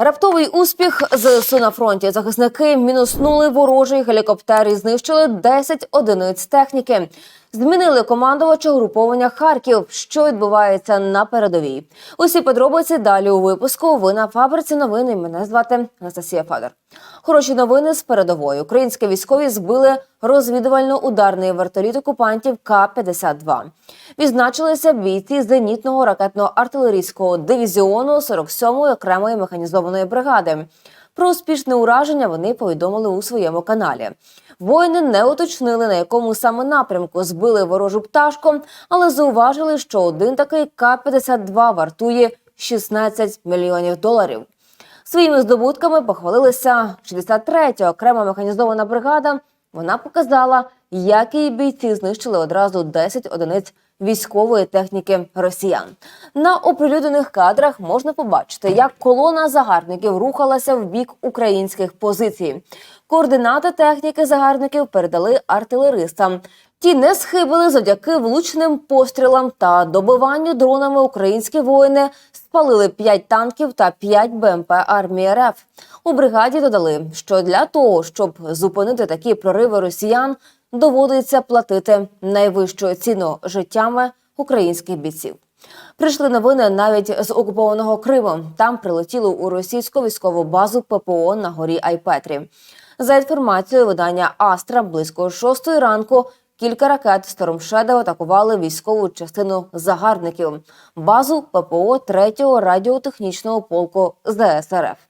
Раптовий успіх ЗСУ на фронті. Захисники мінуснули ворожий гелікоптер і знищили 10 одиниць техніки. Змінили командувача угруповання Харків. Що відбувається на передовій? Усі подробиці далі у випуску. Ви на фабриці новини. Мене звати Анастасія Федор. Хороші новини з передової. Українські військові збили розвідувально-ударний вертоліт окупантів К-52. Відзначилися бійці зенітного ракетно-артилерійського дивізіону 47-ї окремої механізованої бригади. Про успішне ураження вони повідомили у своєму каналі. Воїни не уточнили, на якому саме напрямку збили ворожу пташку, але зауважили, що один такий К-52 вартує 16 мільйонів доларів. Своїми здобутками похвалилася 63-я окрема механізована бригада. Вона показала, як її бійці знищили одразу 10 одиниць військової техніки росіян. На оприлюднених кадрах можна побачити, як колона загарбників рухалася в бік українських позицій. Координати техніки загарбників передали артилеристам. Ті не схибили завдяки влучним пострілам та добиванню дронами українські воїни спалили 5 танків та 5 БМП армії РФ. У бригаді додали, що для того, щоб зупинити такі прориви росіян, доводиться платити найвищу ціну життями українських бійців. Прийшли новини навіть з окупованого Криму. Там прилетіли у російську військову базу ППО на горі Айпетрі. За інформацією видання Астра, близько 6 ранку кілька ракет Shadow атакували військову частину загарбників, базу ППО 3-го радіотехнічного полку ЗСРФ.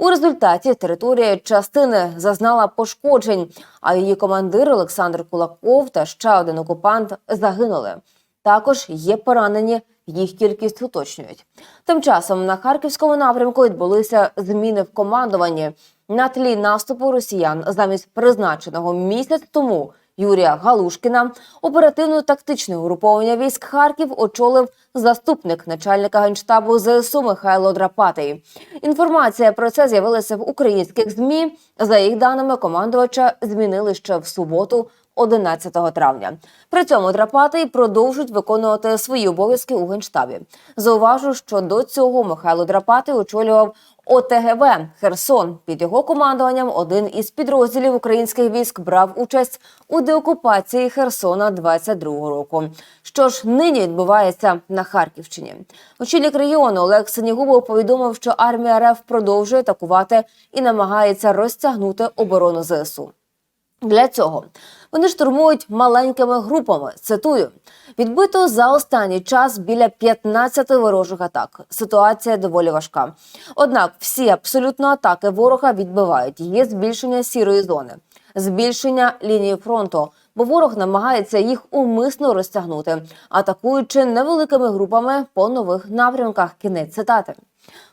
У результаті територія частини зазнала пошкоджень, а її командир Олександр Кулаков та ще один окупант загинули. Також є поранені, їх кількість уточнюють. Тим часом на харківському напрямку відбулися зміни в командуванні на тлі наступу росіян замість призначеного місяць тому. Юрія Галушкіна оперативно-тактичне угруповання військ Харків очолив заступник начальника генштабу ЗСУ Михайло Драпатий. Інформація про це з'явилася в українських змі. За їх даними, командувача змінили ще в суботу. 11 травня при цьому Драпатий продовжить виконувати свої обов'язки у генштабі. Зауважу, що до цього Михайло Драпатий очолював ОТГВ Херсон. Під його командуванням один із підрозділів українських військ брав участь у деокупації Херсона 22 року. Що ж нині відбувається на Харківщині? Очільник регіону Олег Синігубов повідомив, що армія РФ продовжує атакувати і намагається розтягнути оборону ЗСУ. Для цього вони штурмують маленькими групами. Цитую: відбито за останній час біля 15 ворожих атак. Ситуація доволі важка. Однак всі абсолютно атаки ворога відбивають. Є збільшення сірої зони, збільшення лінії фронту, бо ворог намагається їх умисно розтягнути, атакуючи невеликими групами по нових напрямках. Кінець цитати.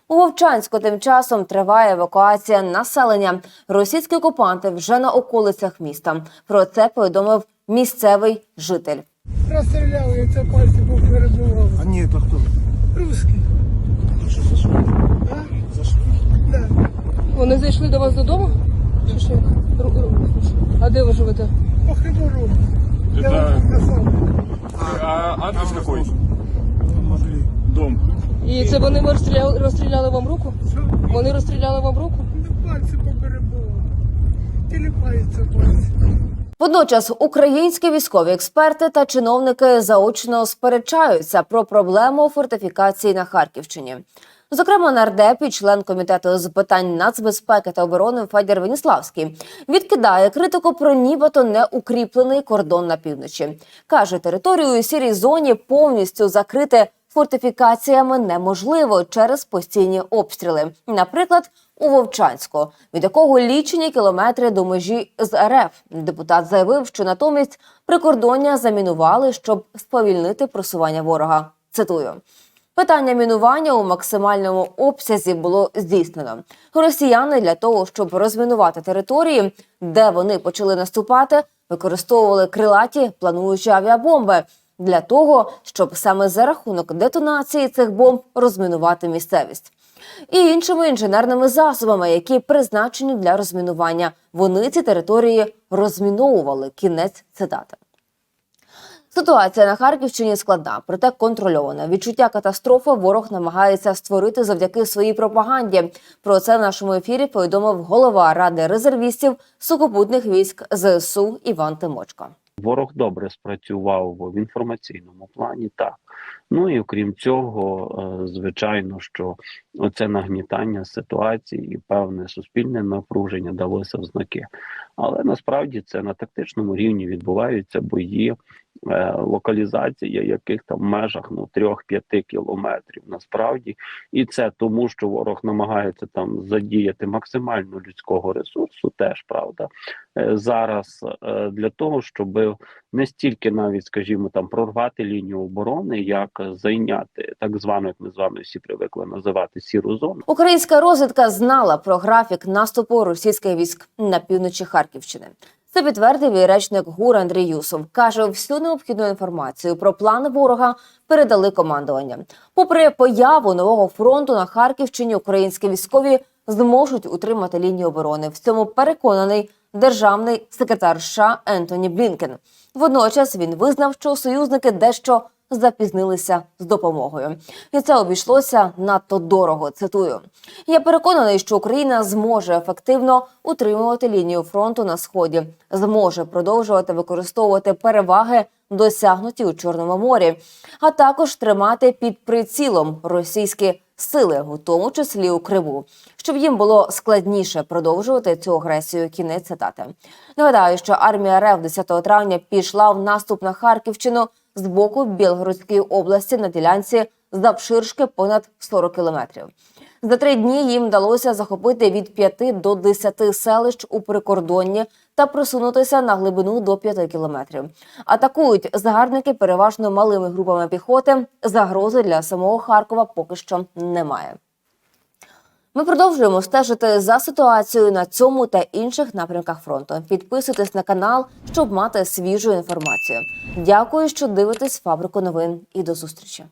У Вовчанську тим часом триває евакуація населення. Російські окупанти вже на околицях міста. Про це повідомив місцевий житель. Розстріляли, я це пальці був перебував. А ні, то хто? Русський. Що за? А? За? Да. Вони зайшли до вас додому? Чи що? А де ви живете? По хибору. Я вам казав. А адрес какой? Дом. І це вони розстріляли, розстріляли вам руку? Що? Вони розстріляли вам руку? Ну, пальці поперебував. Тіліпаються пальці. Водночас українські військові експерти та чиновники заочно сперечаються про проблему фортифікації на Харківщині. Зокрема, нардеп і член комітету з питань нацбезпеки та оборони Федір Веніславський відкидає критику про нібито неукріплений кордон на півночі. каже, територію у сірій зоні повністю закрити фортифікаціями неможливо через постійні обстріли. Наприклад, у Вовчанську, від якого лічені кілометри до межі з РФ. Депутат заявив, що натомість прикордоння замінували, щоб сповільнити просування ворога. Цитую. Питання мінування у максимальному обсязі було здійснено. Росіяни для того, щоб розмінувати території, де вони почали наступати, використовували крилаті плануючі авіабомби для того, щоб саме за рахунок детонації цих бомб розмінувати місцевість. І іншими інженерними засобами, які призначені для розмінування. Вони ці території розміновували. Кінець цитати. Ситуація на Харківщині складна, проте контрольована. Відчуття катастрофи ворог намагається створити завдяки своїй пропаганді. Про це в нашому ефірі повідомив голова ради резервістів сухопутних військ ЗСУ Іван Тимочко. Ворог добре спрацював в інформаційному плані, так. Ну і окрім цього, е, звичайно, що оце нагнітання ситуації і певне суспільне напруження далося в знаки. Але насправді це на тактичному рівні відбуваються бої, е, локалізація яких там в межах ну 3-5 кілометрів. Насправді, і це тому, що ворог намагається там задіяти максимально людського ресурсу, теж правда е, зараз е, для того, щоб не стільки навіть, скажімо, там прорвати лінію оборони, як зайняти так звану, як ми з вами всі привикли називати сіру зону. Українська розвідка знала про графік наступу російських військ на півночі Харківщини. Це підтвердив і речник ГУР Андрій Юсов. Каже, всю необхідну інформацію про плани ворога передали командування. Попри появу нового фронту на Харківщині, українські військові зможуть утримати лінію оборони. В цьому переконаний державний секретар США Ентоні Блінкен. Водночас він визнав, що союзники дещо запізнилися з допомогою, і це обійшлося надто дорого. Цитую: я переконаний, що Україна зможе ефективно утримувати лінію фронту на сході, зможе продовжувати використовувати переваги, досягнуті у Чорному морі, а також тримати під прицілом російські сили, у тому числі у Криву, щоб їм було складніше продовжувати цю агресію. Кінець цитати. Нагадаю, що армія РФ 10 травня пішла в наступ на Харківщину з боку Білгородської області на ділянці завширшки понад 40 кілометрів. За три дні їм вдалося захопити від 5 до 10 селищ у прикордонні та просунутися на глибину до 5 кілометрів. Атакують загарбники переважно малими групами піхоти. Загрози для самого Харкова поки що немає. Ми продовжуємо стежити за ситуацією на цьому та інших напрямках фронту. Підписуйтесь на канал, щоб мати свіжу інформацію. Дякую, що дивитесь фабрику новин і до зустрічі.